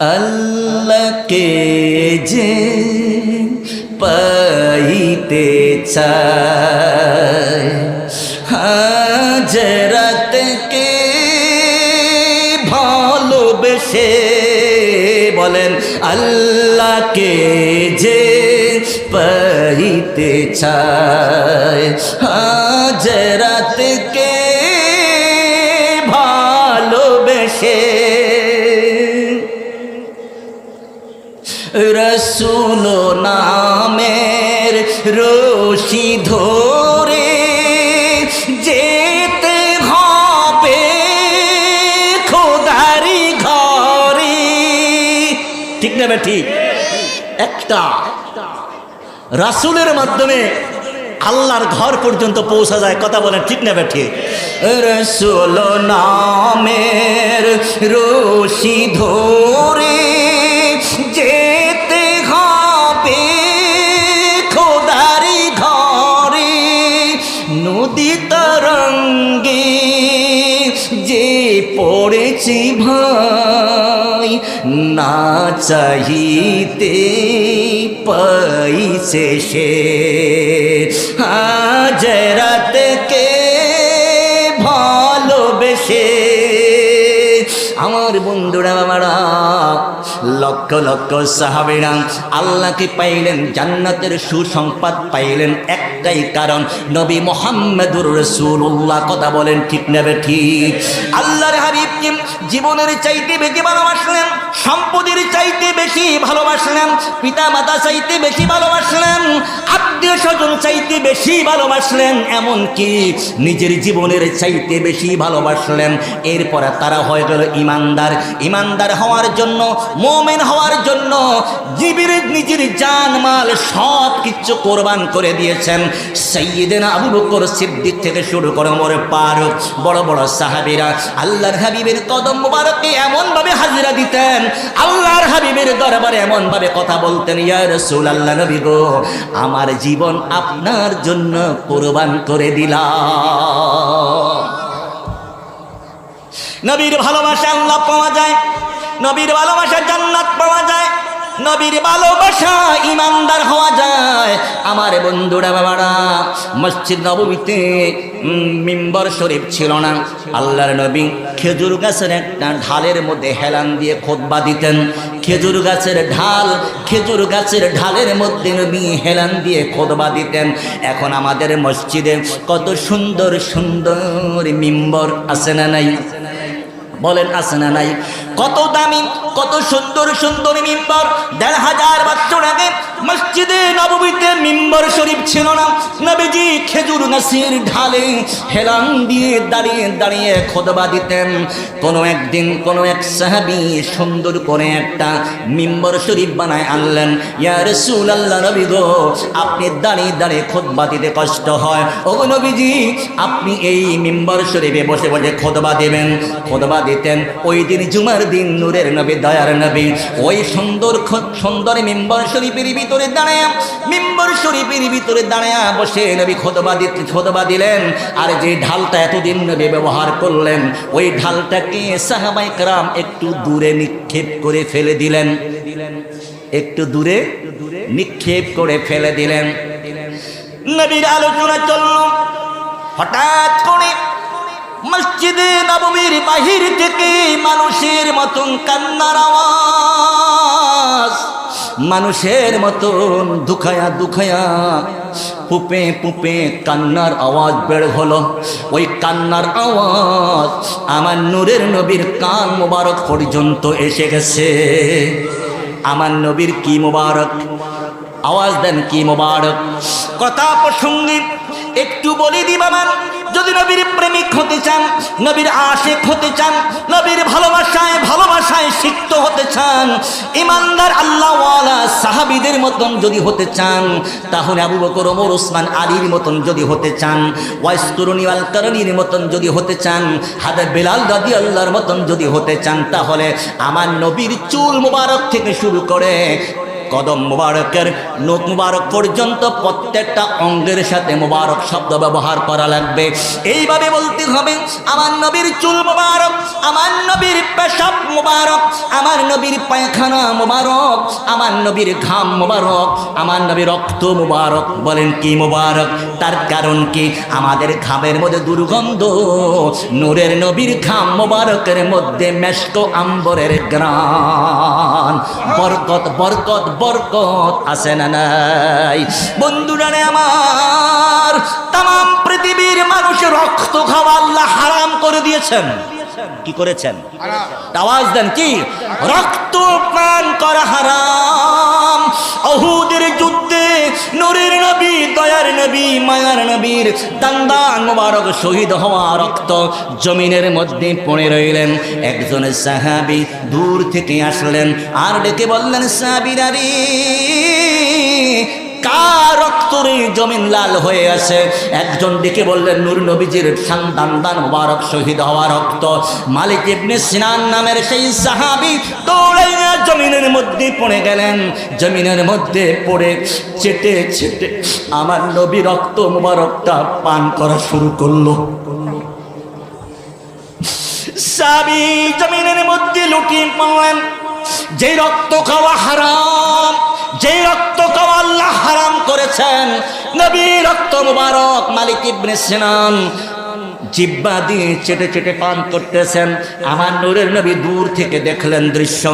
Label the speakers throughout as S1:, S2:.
S1: আল্লাহকে যে পাইতে চায় হাজরাতকে ভালোবেসে বলেন আল্লাহকে যে পাইতে চায় হাজরাতকে একটা। রাসুলের মাধ্যমে আল্লাহর ঘর পর্যন্ত পৌঁছা যায়। কথা বলেন ঠিক না ঠিক রসুল নামের রশি ধরে যেতে হবে খোদারি ঘরে। নদী তরঙ্গে যে পড়েছি ভাই না চাহিতে পাইছে সে হাজরাতকে ভালোবেসে লক্ষ লক্ষ সাহাবেরা আল্লাহকে পাইলেন? জান্নাতের সুসংবাদ পাইলেন একটাই কারণ, নবী মোহাম্মদুর রসুল্লাহ কথা বলেন ঠিক নেবে ঠিক? আল্লাহর হাবিবকে জীবনের চাইতে বেশি ভালোবাসলেন? সম্পদের চাইতে বেশি ভালোবাসলেন? পিতা মাতা চাইতে বেশি ভালোবাসলেন? আত্মীয় স্বজন চাইতে বেশি ভালোবাসলেন? এমনকি নিজের জীবনের চাইতে বেশি ভালোবাসলেন? এরপরে তারা হয়ে গেল ইমানদার। ইমানদার হওয়ার জন্য মোমেন হওয়ার জন্য জীবের নিজের জান, মাল সব কিছু কোরবান করে দিয়েছেন। সৈয়দেনা আবু বকর সিদ্দিক থেকে শুরু করে মোর পারুক বড় বড় সাহাবীরা আল্লাহর হাবিবের কদম মুবারকে এমন ভাবে হাজিরা দিতেন, আল্লাহর হাবিবের দরবারে এমনভাবে কথা বলতেন, ইয়া রাসূল আল্লাহ নবী গো, আমার জীবন আপনার জন্য কোরবান করে দিলাম। নবীর ভালোবাসা আল্লাহ পাওয়া যায়। নবীর ভালোবাসা জান্নাত পাওয়া যায়, নবীর ভালোবাসা ইমানদার হওয়া যায়। আমার বন্ধুরা, বাবারা, মসজিদ নবমীতে মিম্বর শরীফ ছিল না। আল্লাহর নবী খেজুর গাছের একটা ঢালের মধ্যে হেলান দিয়ে খোদবা দিতেন। খেজুর গাছের ঢাল, খেজুর গাছের ঢালের মধ্যে নবী হেলান দিয়ে খোদবা দিতেন। এখন আমাদের মসজিদে কত সুন্দর সুন্দর মিম্বর আছে না নাই? বলেন, আছে না নাই? কত দামি, কত সুন্দর সুন্দর মিম্বর। দেড় হাজার বছর আগে মসজিদে নবমীতে মিম্বর শরীফ ছিল না। নবীজি খেজুর নাসির ঢালে হেলান দিয়ে দাঁড়িয়ে দাঁড়িয়ে খোদবা দিতেন। কোনো একদিন কোনো এক সাহাবি সুন্দর করে একটা মিম্বর শরীফ বানায় আনলেন। ইয়া রসুল আল্লাহ নবী গো, আপনি দাঁড়িয়ে দাঁড়িয়ে খোদবা দিতে কষ্ট হয়। ও নবীজি, আপনি এই মিম্বর শরীফে বসে বসে খোদবা দেবেন। খোদবা দিতেন। ওই দিন জুমার দিন, নূরের নবী, দয়ার নবী। ওই সুন্দর সুন্দর মিম্বর শরীফের ভিতরে দাঁড়ায়, মিম্বর শরীফের ভিতরে দাঁড়ায় বসে নবী খোদবা দিতে, খোদবা দিলেন। আর যে ঢালটা এতদিন নবী ব্যবহার করলেন, ওই ঢালটাকে সাহাবাই কারাম একটু দূরে নিক্ষেপ করে ফেলে দিলেন। একটু দূরে নিক্ষেপ করে ফেলে দিলেন। নবীর আলোচনা চলল। হঠাৎ করে মসজিদে নবমীর বাহির থেকে মানুষের মতন কান্নার আওয়াজ, মানুষের মতন দুখায়া দুখায়া পুপে পুপে কান্নার আওয়াজ বের হলো। ওই কান্নার আওয়াজ আমার নূরের নবীর কান মোবারক পর্যন্ত এসে গেছে। আমার নবীর কি মোবারক? আওয়াজ দেন কি মোবারক? কথা প্রসঙ্গে একটু বলে দিবা মান যদি নবীর প্রেমিক হতে চান, নবীর আশেক হতে চান, নবীর ভালোবাসায় ভালোবাসায় সিক্ত হতে চান, ইমানদার আল্লাহওয়ালা সাহাবিদের মতন যদি হতে চান, তাহলে আবু বকর, ওমর, ওসমান, আলীর মতন যদি হতে চান ওয়াইস তরুণী আল করণীর মতন যদি হতে চান হাদের বেলাল দাদি আল্লাহর মতন যদি হতে চান, তাহলে আমার নবীর চুল মুবারক থেকে শুরু করে কদম মুবারকের নোক মুবারক পর্যন্ত প্রত্যেকটা অঙ্গের সাথে মুবারক শব্দ ব্যবহার করা লাগবে। এইভাবে বলতে হবে, আমার নবীর চুল মুবারক, আমার নবীর পেশাব মুবারক, আমার নবীর পায়খানা মুবারক, আমার নবীর ঘাম মুবারক, আমার নবীর রক্ত মুবারক। বলেন কি মুবারক? তার কারণ কি? আমাদের ঘামের মধ্যে দুর্গন্ধ, নূরের নবীর ঘাম মুবারকের মধ্যে মেশক আম্বরের গ্রাম বরকত বরকত বরকত আছে না নাই? বন্ধুরা আমার, তাম পৃথিবীর মানুষ রক্ত খাওয়া আল্লাহ হারাম করে দিয়েছেন। কি করেছেন? আওয়াজ দেন, কি? রক্ত পান করা হারাম। অহুদের যুদ্ধে নূরের নবী, দয়ার নবী, মায়ার নবীর দান্দান শহীদ হওয়া রক্ত জমিনের মধ্যে পড়ে রইলেন। একজন সাহাবি দূর থেকে আসলেন আর ডেকে বললেন, সাহাবিরা রে কার রক্তরে জমিন লাল হয়ে আছে? একজন ডেকে বললেন, নূর নবীজির সন্তান দান মুবারক, শহীদ হওয়া রক্ত। মালিক ইবনে সিনান নামের সেই সাহাবি দৌড়াইয়া জমিনের মধ্যে পড়ে গেলেন। জমিনের মধ্যে পড়ে চেটে চেটে আমার নবী রক্ত, মুবারকটা পান করা শুরু করল। সাবি জমিনের মধ্যে লুটিয়ে পড়লেন। যে রক্ত খাওয়া হারাম যে রক্ত খাওয়া আল্লাহ হারাম করেছেন, নবী রক্ত মুবারক মালিক ইবনে সিনান জিব্বা দিয়ে চেটে চেটে পান করতেছেন। আমার নূরের নবী দূর থেকে দেখলেন দৃশ্য।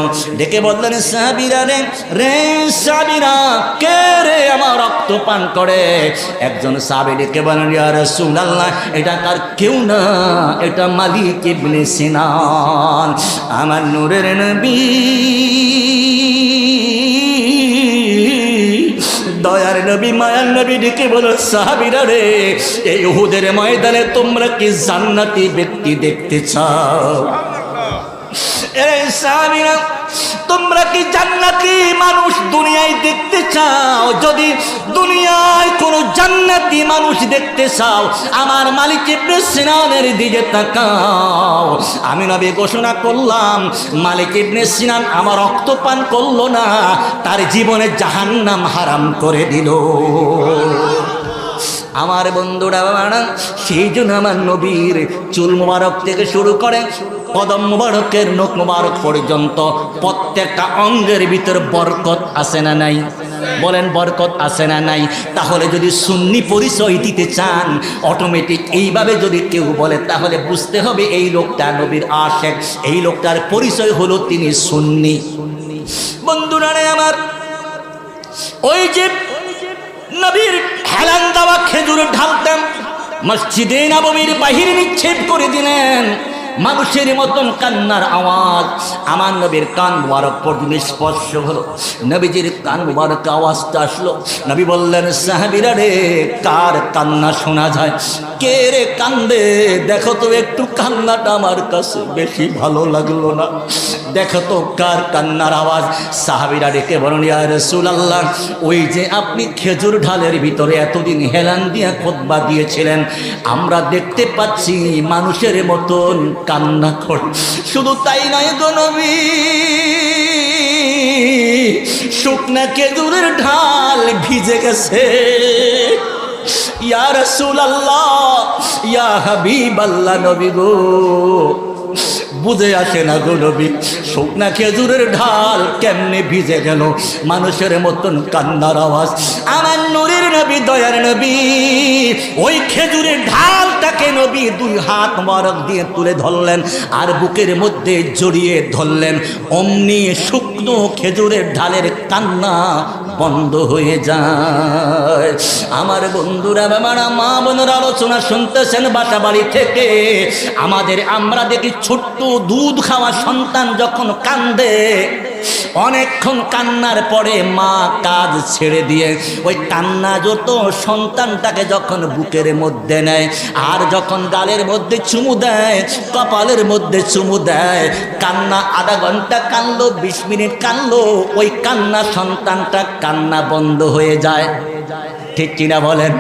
S1: দেখে বললেন সাবিরা রে রে সাবিরা কে রে আমার রক্ত পান করে? একজন সাবি ডেকে বলেন ইয়া রাসূলুল্লাহ, এটা কার কেউ না, এটা মালিক ইবনে সিনান। আমার নূরের নবী নবী মায়ার নবী ডেকে বলো সাহাবিরা রে এই উহুদের ময়দানে তোমরা কি জান্নাতি ব্যক্তি দেখতে চাও? এই সাহাবিরা। তোমরা কি জান্নাতি মানুষ দুনিয়ায় দেখতে চাও? যদি দুনিয়ায় কোনো জান্নাতি মানুষ দেখতে চাও, আমার মালিক ইবনে দিকে তাকাও। আমি নবী ঘোষণা করলাম, মালিক ইবনে সিনান আমার রক্ত পান করল না, তার জীবনে জাহান্নাম হারাম করে দিল। আমার বন্ধুরা সেই জন্য আমার নবীর চুল মোবারক থেকে শুরু করে কদম মোবারকের নখ মোবারক পর্যন্ত প্রত্যেকটা অঙ্গের ভিতর বরকত আছে না নাই? বলেন, বরকত আছে না নাই? তাহলে যদি সুন্নি পরিচয় দিতে চান অটোমেটিক এইভাবে যদি কেউ বলে, তাহলে বুঝতে হবে এই লোকটা নবীর আশেক। এই লোকটার পরিচয় হলো তিনি সুন্নি। বন্ধুরা আমার, ওই যে নবীর হেলান দেওয়া খেজুর ঢালতেন মসজিদে নবমীর বাহির নিক্ষেপ করে দিলেন। মানুষের মতন কান্নার আওয়াজ। আমার নবীর কান মুবারক পর্যন্ত স্পর্শ হলো। নবীজির কান মুবারক আওয়াজটা আসলো। নবী বললেন, সাহাবিরা রে, কার কান্না শোনা যায়? কে রে কান্দে? দেখো তো, একটু কান্নাটা আমার কাছে বেশি ভালো লাগল না। দেখো তো, কার কান্নার আওয়াজ? সাহাবিরা ডেকে বলেন ইয়া রাসূলুল্লাহ, ওই যে আপনি খেজুর ঢালের ভিতরে এতদিন হেলান দিয়া খোদবা দিয়েছিলেন, আমরা দেখতে পাচ্ছি মানুষের মতন কান্না কর। শুধু তাই নয় গো নবী, শুকনা খেজুরের ঢাল ভিজে গেছে। ইয়া সুল্লাহ ইয়া হাবিবাল্লাহ নবী গো। বুঝে আসে না গো নবী? শুকনা খেজুরের ঢাল কেমনে ভিজে গেল? মানুষের মতন কান্নার আওয়াজ। আমার নূরের নবী, দয়ার নবী, ওই খেজুরের ঢালটাকে নবী দুই হাত মরক দিয়ে তুলে ধরলেন আর বুকের মধ্যে জড়িয়ে ধরলেন। অমনি শুকনো খেজুরের ঢালের কান্না বন্ধ হয়ে যায়। আমার বন্ধুরা, আমার মা বোনের আলোচনা শুনতেছেন বাসা বাড়ি থেকে। আমাদের আমরা দেখি ছোট্ট দুধ খাওয়া সন্তান যখন কান্দে। অনেকক্ষণ কান্নার পরে মা কাজ ছেড়ে দিয়ে ওই কান্না যত সন্তানটাকে যখন বুকের মধ্যে নেয়, আর যখন গালের মধ্যে চুমু দেয়, কপালের মধ্যে চুমু দেয়, কান্না আধা ঘণ্টা কানলো, বিশ মিনিট কানলো, ওই কান্না সন্তানটা কান্না বন্ধ হয়ে যায়। ঠিক কিনা বলেন?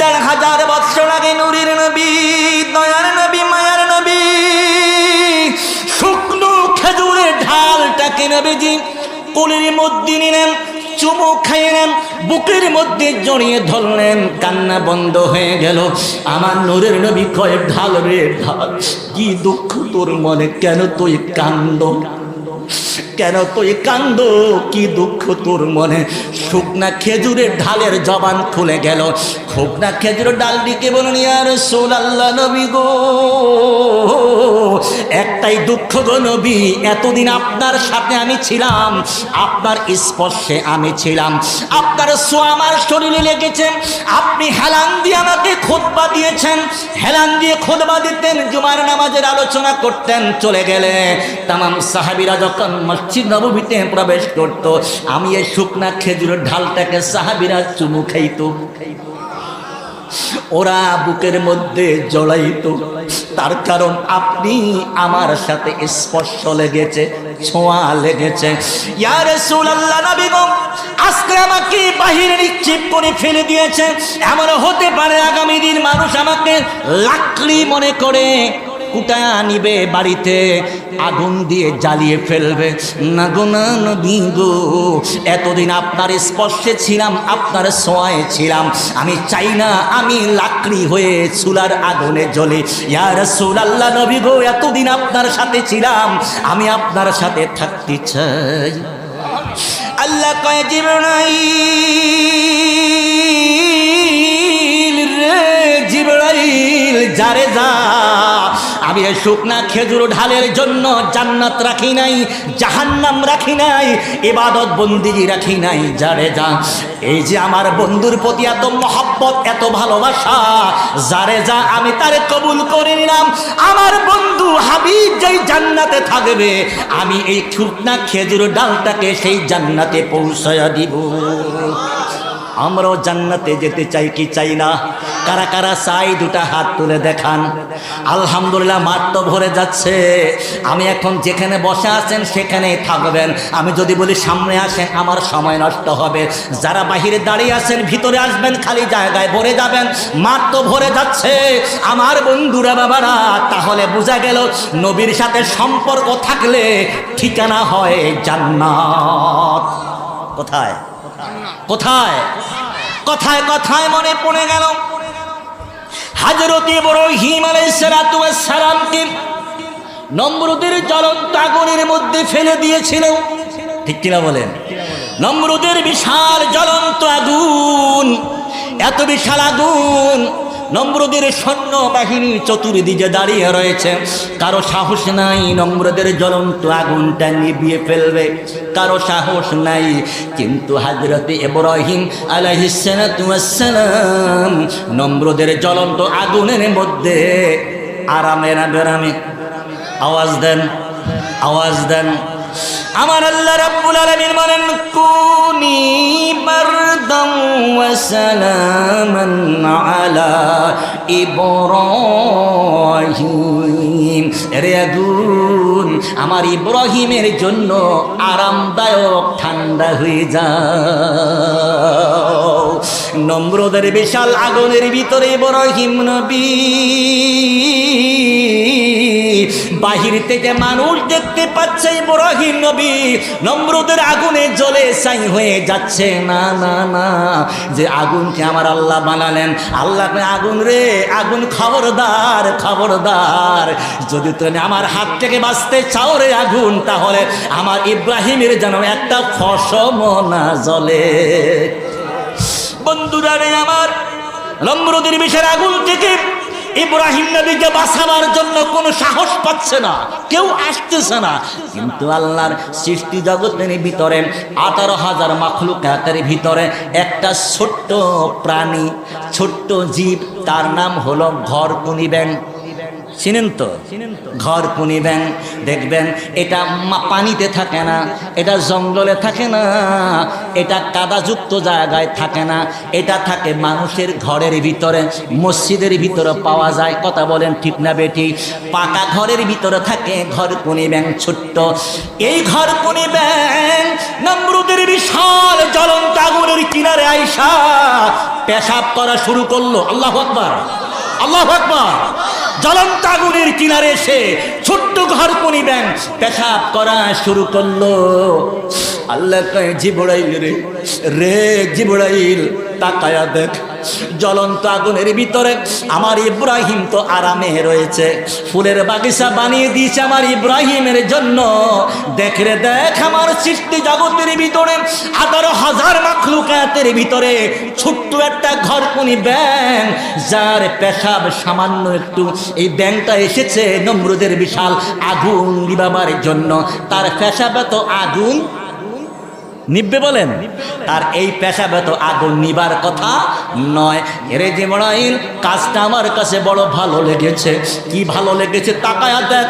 S1: দেড় হাজার বৎসর আগে নুরির নবী, দয়ার নবী, মায়ার নবী খেজুরের ঢালটাকে নবীজি কোলের মধ্যে নিলেন, চুমু নেন, বুকের মধ্যে জড়িয়ে ধরলেন, কান্না বন্ধ হয়ে গেল। আমার নূরের নবী কয়েক ঢাল রে ঢাল, কি দুঃখ তোর মনে, কেন তুই কান্দ? কেন তুই কান্দ? কি দুঃখ তোর মনে? শুকনা খেজুরের ঢালের জবান খুলে গেল। শুকনা খেজুরের ডাল দিকে বলুন আর সোল আল্লাহ নবী গো একটাই দুঃখ গো এতদিন আপনার সাথে আমি ছিলাম, আপনার স্পর্শে আমি ছিলাম। আপনার সো আমার শরীরে লেগেছে, আপনি হেলান দিয়ে আমাকে খোদবা দিয়েছেন, হেলান দিয়ে খোদবা দিতেন, জুমার নামাজের আলোচনা করতেন, চলে গেলে। তামাম সাহাবিরা যখন মসজিদ নবমীতে প্রবেশ করত, আমি এই শুকনা খেজুরের ঢালটাকে সাহাবিরা চুমু খাইতো। ওরা বুকের মধ্যে জড়াইত। তার কারণ আপনি আমার সাথে স্পর্শ লেগেছে, ছোঁয়া লেগেছে। ইয়ার সুলাল্লা নবী গো, আজকে আমাকে বাহিরে নিক্ষেপ করে ফেলে দিয়েছে। এমন হতে পারে আগামী দিন মানুষ আমাকে লাকড়ি মনে করে। কুটা নিবে বাড়িতে, আগুন দিয়ে জ্বালিয়ে ফেলবে। না গো, না নবী গো, এতদিন আপনার স্পর্শে ছিলাম, আপনার সোয়ায় ছিলাম। আমি চাই না আমি লাকড়ি হয়ে চুলার আগুনে জ্বলে। ইয়ার সুলাল্লাহ নবী গো, এতদিন আপনার সাথে ছিলাম, আমি আপনার সাথে থাকতে চাই। আল্লাহ কয়, জিবরাইল রে জিবরাইল, যারে যা আমি শুকনা খেজুর ঢালের জন্য জান্নাত রাখি নাই, জাহান্নাম রাখি নাই, ইবাদত বন্দিজি রাখি নাই, যারে যা। এই যে আমার বন্ধুর প্রতি এত মহব্বত, এত ভালোবাসা, যারে যা আমি তারে কবুল করে নিলাম। আমার বন্ধু হাবিব যেই জান্নাতে থাকবে, আমি এই শুকনা খেজুর ডালটাকে সেই জান্নাতে পৌঁছায়া দিব। আমরাও জান্নাতে যেতে চাই কি চাই না? কারা কারা চাই দুটা হাত তুলে দেখান। আলহামদুলিল্লাহ, মাঠ তো ভরে যাচ্ছে। আমি এখন যেখানে বসে আছেন সেখানেই থাকবেন। আমি যদি বলি সামনে আসেন, আমার সময় নষ্ট হবে। যারা বাহিরে দাঁড়িয়ে আছেন, ভিতরে আসবেন, খালি জায়গায় ভরে যাবেন। মাঠ তো ভরে যাচ্ছে। আমার বন্ধুরা বাবারা, তাহলে বোঝা গেল নবীর সাথে সম্পর্ক থাকলে ঠিকানা হয় জান্নাত। কোথায়? কোথায়? কথায়? কথায়? মনে পড়ে গেল। হাজরত ইব্রাহিম আলাইসালামকে সালামকে নম্রদের জ্বলন্ত আগুনের মধ্যে ফেলে দিয়েছিল। ঠিক কিনা বলেন? নম্রদের বিশাল জ্বলন্ত আগুন, এত বিশাল আগুন নম্রদের সৈন্য বাহিনী চতুর্দিকে দাঁড়িয়ে রয়েছে। কারও সাহস নাই, নম্রদের জ্বলন্ত আগুনটা নিভিয়ে ফেলবে। কারও সাহস নাই, কিন্তু হাজরতে ইব্রাহিম আলাইহিসসালাম নম্রদের জ্বলন্ত আগুনের মধ্যে আরামে না বেরামে। আওয়াজ দেন আওয়াজ দেন। আমার আল্লাহ রাব্বুল আলামিন বলেন, কুনি বারদাম ওয়া সালামান আলা ইব্রাহিম। রে আগুন আমার ইব্রাহিমের জন্য আরামদায়ক ঠান্ডা হয়ে যাও। নম্রদের বিশাল আগুনের ভিতরে ইব্রাহিম নবী বাহির থেকে মানুষ দেখতে পাচ্ছে ইব্রাহিম নবী, নম্রদের আগুনে জ্বলে ছাই হয়ে যাচ্ছে। না না না, যে আগুনকে আমার আল্লাহ বানালেন। আল্লাহ আগুন রে, আগুন খবরদার খবরদার। যদি তুমি আমার হাত থেকে বাঁচতে চাও রে আগুন, তাহলে আমার ইব্রাহিমের যেন একটা ফসম না জ্বলে। বন্ধুরা রে আমার, নম্রদের বিষের আগুন থেকে ইব্রাহিম নবীকে বাঁচাবার জন্য কোনো সাহস পাচ্ছে না, কেউ আসতেছে না। কিন্তু আল্লাহর সৃষ্টি জগতের ভিতরে আঠারো হাজার মাখলুকাতের ভিতরে একটা ছোট্ট প্রাণী, ছোট্ট জীব, তার নাম হলো ঘর কুনি ব্যাং চিনেন তো? ঘর পুনি ব্যাং দেখবেন এটা পানিতে থাকে না, এটা জঙ্গলে থাকে না, এটা কাদাযুক্ত জায়গায় থাকে না, এটা থাকে মানুষের ঘরের ভিতরে, মসজিদের ভিতরে পাওয়া যায়। কথা বলেন ঠিক না বেটি? পাকা ঘরের ভিতরে থাকে ঘর পুনি ব্যাং ছোট্ট। এই ঘর পুনি ব্যাং নমরুদের বিশাল জ্বলন্ত আগুনের কিনারে আইসা পেশাব করা শুরু করল। আল্লাহ আকবার। আল্লাহ আকবার। জ্বলন্ত আগুনের কিনারে এসে ছোট্ট ঘর পনি ব্যাং পেশাব করা শুরু করল। আল্লাহ কয় জিবড়াইল রে রে জিবড়াইল তাকায়া দেখ। জ্বলন্ত আগুনের ভিতরে। আমার ইব্রাহিম তো আরামে রয়েছে। ফুলের বাগিচা বানিয়ে দিয়েছে আমার ইব্রাহিমের জন্য। দেখ রে, দেখ আমার সৃষ্টি জগতের ভিতরে। আঠারো হাজার মাখলুকাতের ভিতরে ছোট্ট একটা ঘর কোনি ব্যাং যার পেশাব সামান্য একটু। এই ব্যাংটা এসেছে নমরুদের বিশাল আগুন নিবাবার জন্য। তার পেশাব তো আগুন নিববে বলেন? তার এই পেশা পেশাগত আগুন নিবার কথা নয়। এরে যে মরাইল কাজটা আমার কাছে বড় ভালো লেগেছে। কি ভালো লেগেছে তাকায়া দেখ।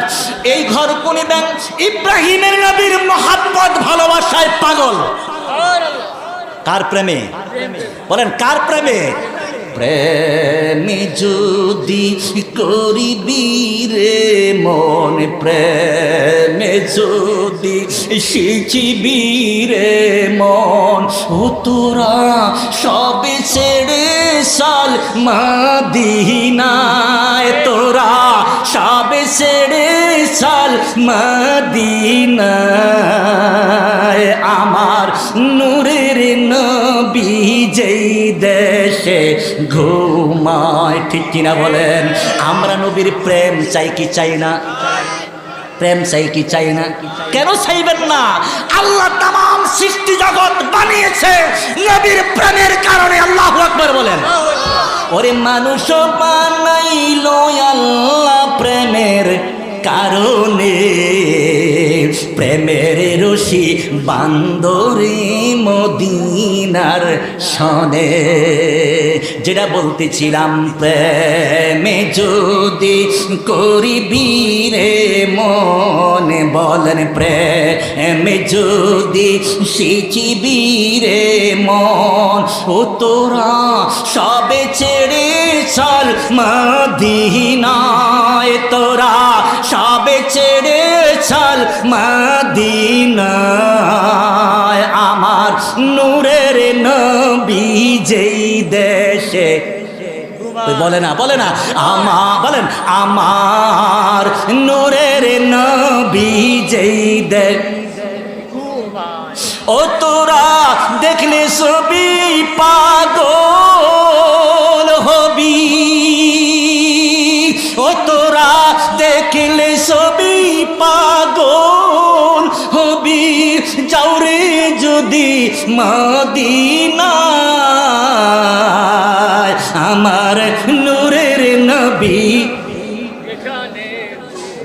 S1: এই ঘর কোনি দেখ? ইব্রাহিমের নবীর মহাব্বত ভালোবাসায় পাগল। কার প্রেমে? বলেন, কার প্রেমে? প্রেমে যদি করিবি রে মন, প্রেমে যদি শিখিবি রে মন, ও তোরা সবে ছেড়ে সাল মাদিনায়, তোরা সবে ছেড়ে সাল মাদিনায়, আমার নূরের যেই দেশে ঘুমায়, ঠিক কিনা বলেন? আমরা নবীর প্রেম চাই কি চাই না? প্রেম চাই কি চাই না? কেন চাইবেন না? আল্লাহ তাম সৃষ্টি জগৎ বানিয়েছে নবীর প্রেমের কারণে, আল্লাহ আকবর বলেন। ওরে মানুষ বানাইল আল্লাহ প্রেমের কারণে। প্রেমের রশি বান্দরে মদিনার সনে। যেটা বলতেছিলাম, প্রেমে যদি করিবি রে মনে, বলেন প্রেমে যদি শিখিবি রে মন, ও তোরা সবে ছেড়ে চল মদিনায়, তোরা সবে ছেড়ে চল মদিনায় আমার নূরের নবী যেই দেশে। বলে না বলে না, আমা, বলেন, আমার নূরের নবী যেই দেশ। ও তোরা দেখলে ছবি পাগল। পাগল হবি যাওরে যদি মদিনায়, আমার নূরের নবী।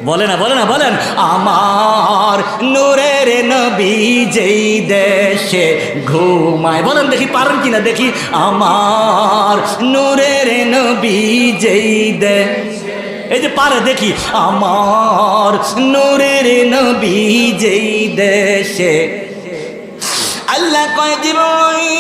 S1: বলে না বলে না, বলেন, আমার নূরের নবী যেই দেশে ঘুমায়। বলেন দেখি, পারেন কিনা দেখি, আমার নূরের নবী যেই দেশ এই যে পারে, দেখি। আমার নূরের নবী যেই দেশে। আল্লাহ কয়, জিবরাইল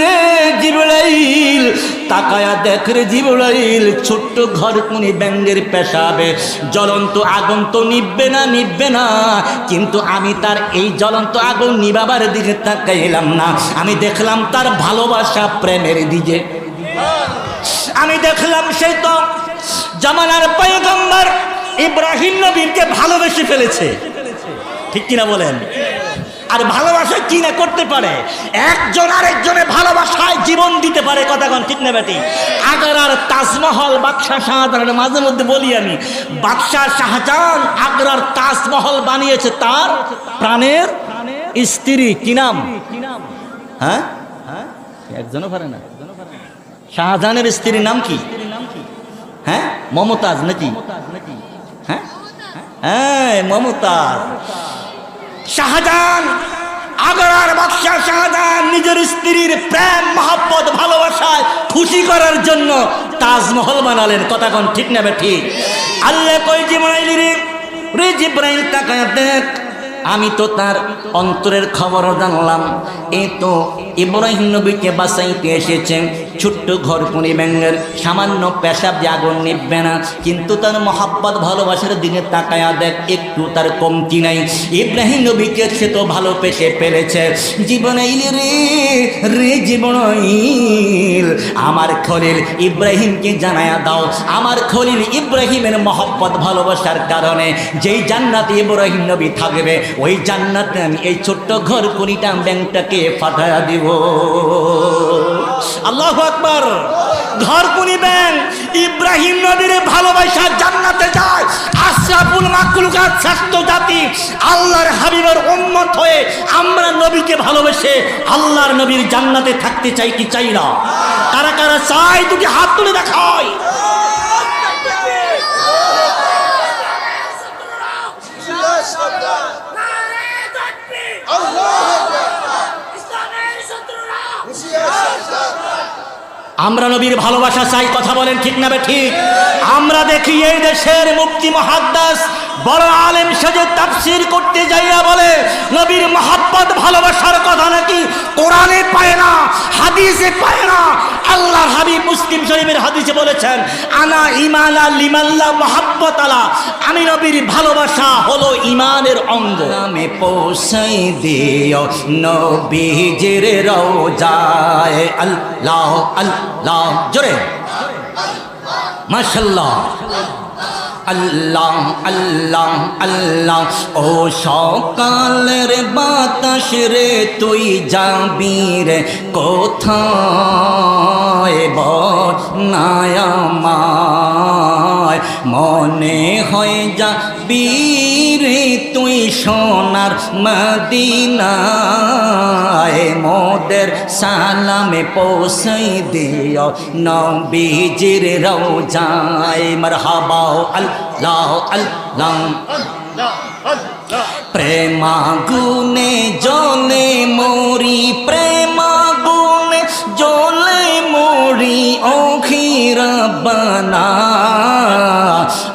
S1: রে জিবরাইল, তাকায়া দেখ রে জিবরাইল, ছোট্ট ঘর কুনি ব্যাঙ্গের পেশাবে। জ্বলন্ত আগুন তো নিববে না নিববে না। কিন্তু আমি তার এই জ্বলন্ত আগুন নিবাবার দিকে তাকাইলাম না। আমি দেখলাম তার ভালোবাসা প্রেমের দিকে। আমি দেখলাম সেই তো জামানার পয়গম্বর ইব্রাহিম নবীকে ভালোবেসে ফেলেছে। ঠিক কিনা বলেন? আর ভালোবাসা কি না করতে পারে? একজন আরেকজনের ভালোবাসায় জীবন দিতে পারে, কথা কন ঠিক না বেটি আগ্রার তাজমহল বাদশাহ শাহজাহানের মাঝে মধ্যে বলি আমি, বাদশাহ শাহজাহান আগ্রার তাজমহল বানিয়েছে তার প্রাণের স্ত্রী, কি নাম? হ্যাঁ? একজনও পারে না। শাহজাহানের স্ত্রীর নাম কি? হ্যাঁ? মমতাজ নাকি? হ্যাঁ? হ্যাঁ মমতাজ। শাহজাহান, আগ্রার বাদশাহ শাহজাহান নিজের স্ত্রীর প্রেম, মহাব্বত, ভালোবাসায় খুশি করার জন্য তাজমহল বানালেন। কথা কোন ঠিক নেবে ঠিক? আল্লাহ কই জিব্রাইল রে জিব্রাইল তাকায় দেখ। আমি তো তার অন্তরের খবর জানলাম। এই তো ইব্রাহিম নবীকে বাসাইতে এসেছেন ছোট্ট ঘর কোনি ব্যাঙ্গের সামান্য পেশাব যে আগুন নিববে না, কিন্তু তার মহাব্বত ভালোবাসার দিনে তাকায়া দেখ, একটু তার কমতি নাই। ইব্রাহিম নবীকে সে তো ভালো পেশে পেরেছে জীবনে রে রে জীবন আমার খলিল ইব্রাহিমকে জানায়া দাও। আমার খলিল ইব্রাহিমের মহব্বত ভালোবাসার কারণে যেই জান্নাতে ইব্রাহিম নবী থাকবে ওই জান্নাতে আমি এই ছোট্ট ঘর করিটা ব্যাংকটাকে ফাটায়া দিব। আল্লাহ আকবর। ঘর কুনি ব্যাংক। ইব্রাহিম নবীর ভালোবাসা জান্নাতে যায়। আশরাফুল মাকলুকাত শ্রেষ্ঠ জাতি। আল্লাহর হাবিবের উম্মত হয়ে আমরা নবীকে ভালোবেসে আল্লাহর নবীর জান্নাতে থাকতে চাই কি চাই না? কারা কারা চাই দুটি হাত তুলে দেখায়। আমরা নবীর ভালোবাসা চাই, কথা বলেন ঠিক না ঠিক? আমরা দেখি এই দেশের মুক্তি মহাদ্দাস বড় আলেম সেজে তাফসির করতে যাইয়া বলে, নবীর মহাব্বত, ভালোবাসার কথা নাকি কোরআনে পায় না, হাদিসে পায় না। আল্লাহর হাবিব মুসলিম শরীফের হাদিসে বলেছেন, আনা ইমানা লিমাল্লা মহাব্বত আলা আমি নবীর ভালোবাসা হলো ইমানের অঙ্গ। নামে পৌঁছাই দিও নবীজির রওজায়। আল্লাহ আল্লাহ, জোরে। মাশাল্লাহ। আল্লাহ আল্লাহ আল্লাহ। ও সকালের বাতাস রে তুই যাবি রে কোথায় বনায়ামায় মনে হয় যা বীরে তুই সোনার মদিনায়। মোদের সালামে পৌঁছাই দিও নবীজির রওজায়। মারহাবা আল্লাহ আল্লাহ। প্রেমা গুনে জলে মরি প্রেমা গুনে জলে মরি। অখির বানা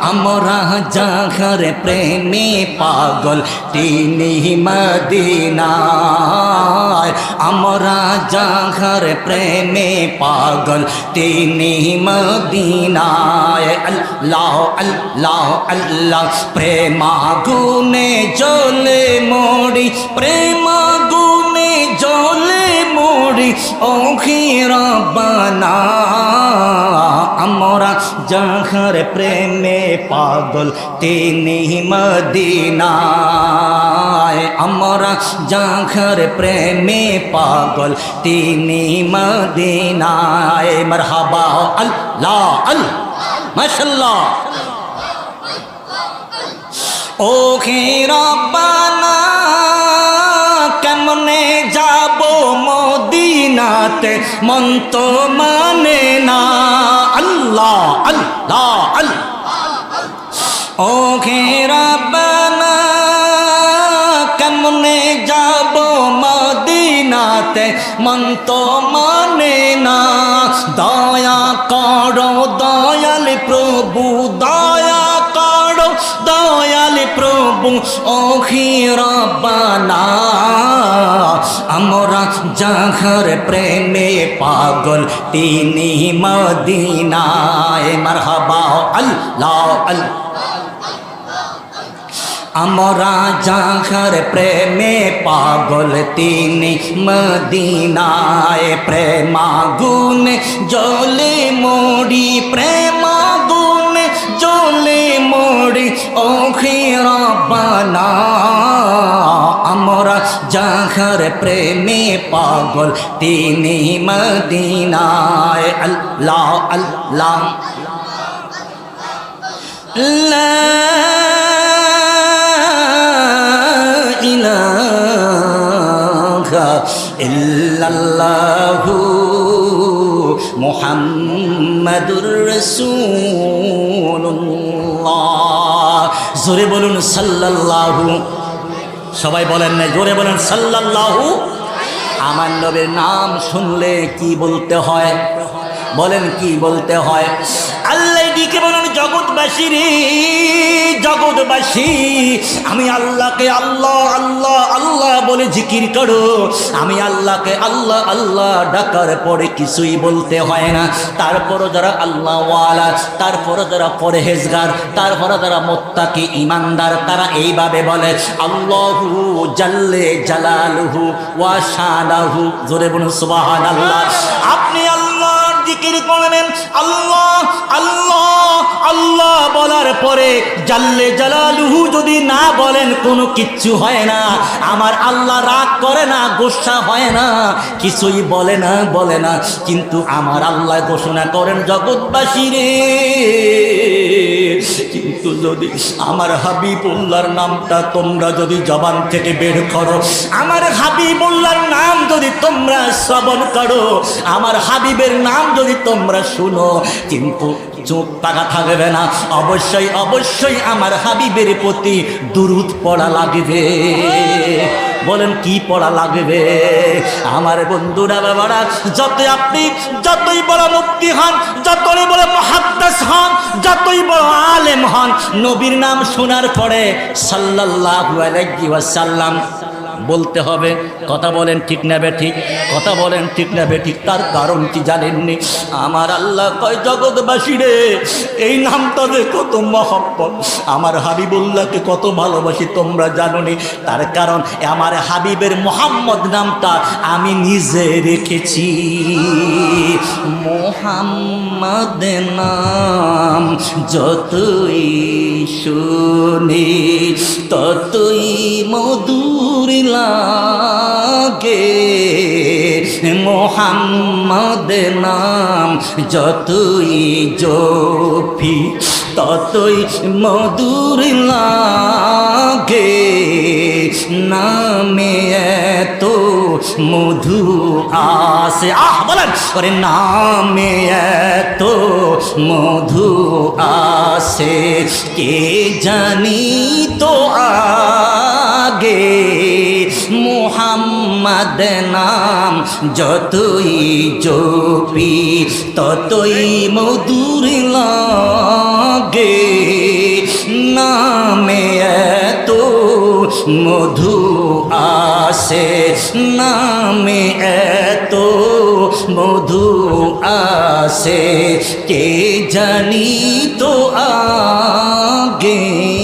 S1: আমরা জাঘর প্রেমে পাগল তিনি মদিনায় আমরা জাঘর প্রেমে পাগল তিনি মদিনায় আল্লাহ আল্লাহ আল্লাহ প্রেমা গুনে জলে মরি প্রেমা গুনে জলে মরি অখির বানা আমরা যাহার প্রেমে পাগল, তিনি মদিনায়। আমরা যাহার প্রেমে পাগল, তিনি মদিনায়। মরহাবা, আল্লাহ আল মাশাল্লাহ ও রব্বানা মদিনাতে মন তো মানে না। আল্লাহ আল্লাহ আল্লাহ। ও রব্বানা, কেমনে যাব মদিনাতে? মন তো মানে না। দয়া করো দয়াল প্রভু, দয়া প্রভু অখিরবানা আমরা যাহার প্রেমে পাগল তিনি মদিনায়। মারহাবা, আল্লাহ আল্লাহ। আমরা যাহার প্রেমে পাগল তিনি মদিনায়। প্রেমাগুন জলে মরি প্রেমাগুন জলে মরি ওখি রব্বানা আমরা জাহর প্রেমে পাগল তিনি মদিনায়। আল্লাহ আল্লাহ। ইহু মোহাম্মদুর রসুল। জোরে বলুন সাল্লাল্লাহু। সবাই বলেন না, জোরে বলেন সাল্লাল্লাহু। আমার নবীর নাম শুনলে কি বলতে হয়? বলেন কি বলতে হয়? আল্লাহ দিকে বলেন, জগৎবাসী রে, জগৎবাসী, আমি আল্লাহকে আল্লাহ আল্লাহ আল্লাহ বলে জিকির করো। আমি আল্লাহকে আল্লাহ আল্লাহ ডাকার পরে কিছুই বলতে হয় না। তারপরও যারা আল্লাহওয়ালা, তারপরও যারা পরহেজগার তারপরে যারা মোত্তাকি ইমানদার, তারা এইভাবে বলে, আল্লাহু জাল্লে জালালুহু ওয়া শানাহু। জোরে বলুন, সুবহানাল্লাহ। আপনি জিকির করলেন, আল্লাহ আল্লাহ আল্লাহ বলার পরে জাল্লে জালালুহু যদি না বলেন, কোনো কিচ্ছু হয় না। আমার আল্লাহ রাগ করে না, গোসা হয় না, কিছুই বলে না বলে না। কিন্তু আমার আল্লাহ ঘোষণা করেন, জগৎবাসী রে কিন্তু যদি আমার হাবিবুল্লার নামটা তোমরা যদি জবান থেকে বের করো, আমার হাবিবুল্লার নাম যদি তোমরা শ্রবণ করো, আমার হাবিবের নাম যদি তোমরা শুনো, কিন্তু চোখ পাকা থাকবে না। অবশ্যই অবশ্যই আমার হাবিবের প্রতি দুরুদ পড়া লাগবে। বলেন, কি পড়া লাগবে আমার বন্ধুরা, বাবারা যত আপনি, যতই বড় মুক্তি হন, যতই বড় মহাদ্দাস হন, যতই বড় আলেম হন, নবীর নাম শোনার পরে সাল্লাহ আলাইহি ওয়াসাল্লাম বলতে হবে। কথা বলেন ঠিক নেবে ঠিক, কথা বলেন ঠিক নেবে ঠিক, তার কারণ কি জানেননি? আমার আল্লাহ কয়, জগৎবাসী রে, এই নামটা যে কত মহব্বত। আমার হাবিবুল্লাহকে কত ভালোবাসি, তোমরা জানোনি। তার কারণ, আমার হাবিবের মোহাম্মদ নামটা আমি নিজে রেখেছি। মোহাম্মদ নাম যতই শুনি, ততই মধুর লাগে। মোহাম্মদ নাম যতই জপি, ততই মধুর লাগে। নামে এত মধু আসে আহ, বলেন। ওরে, নামে এত মধু আসে কে জানি তো আগে মোহাম্মদ নাম যতই জপি, ততই মধুর লাগে। নামে এত মধু আসে, নামে এত মধু আসে, কে জানি তো আগে?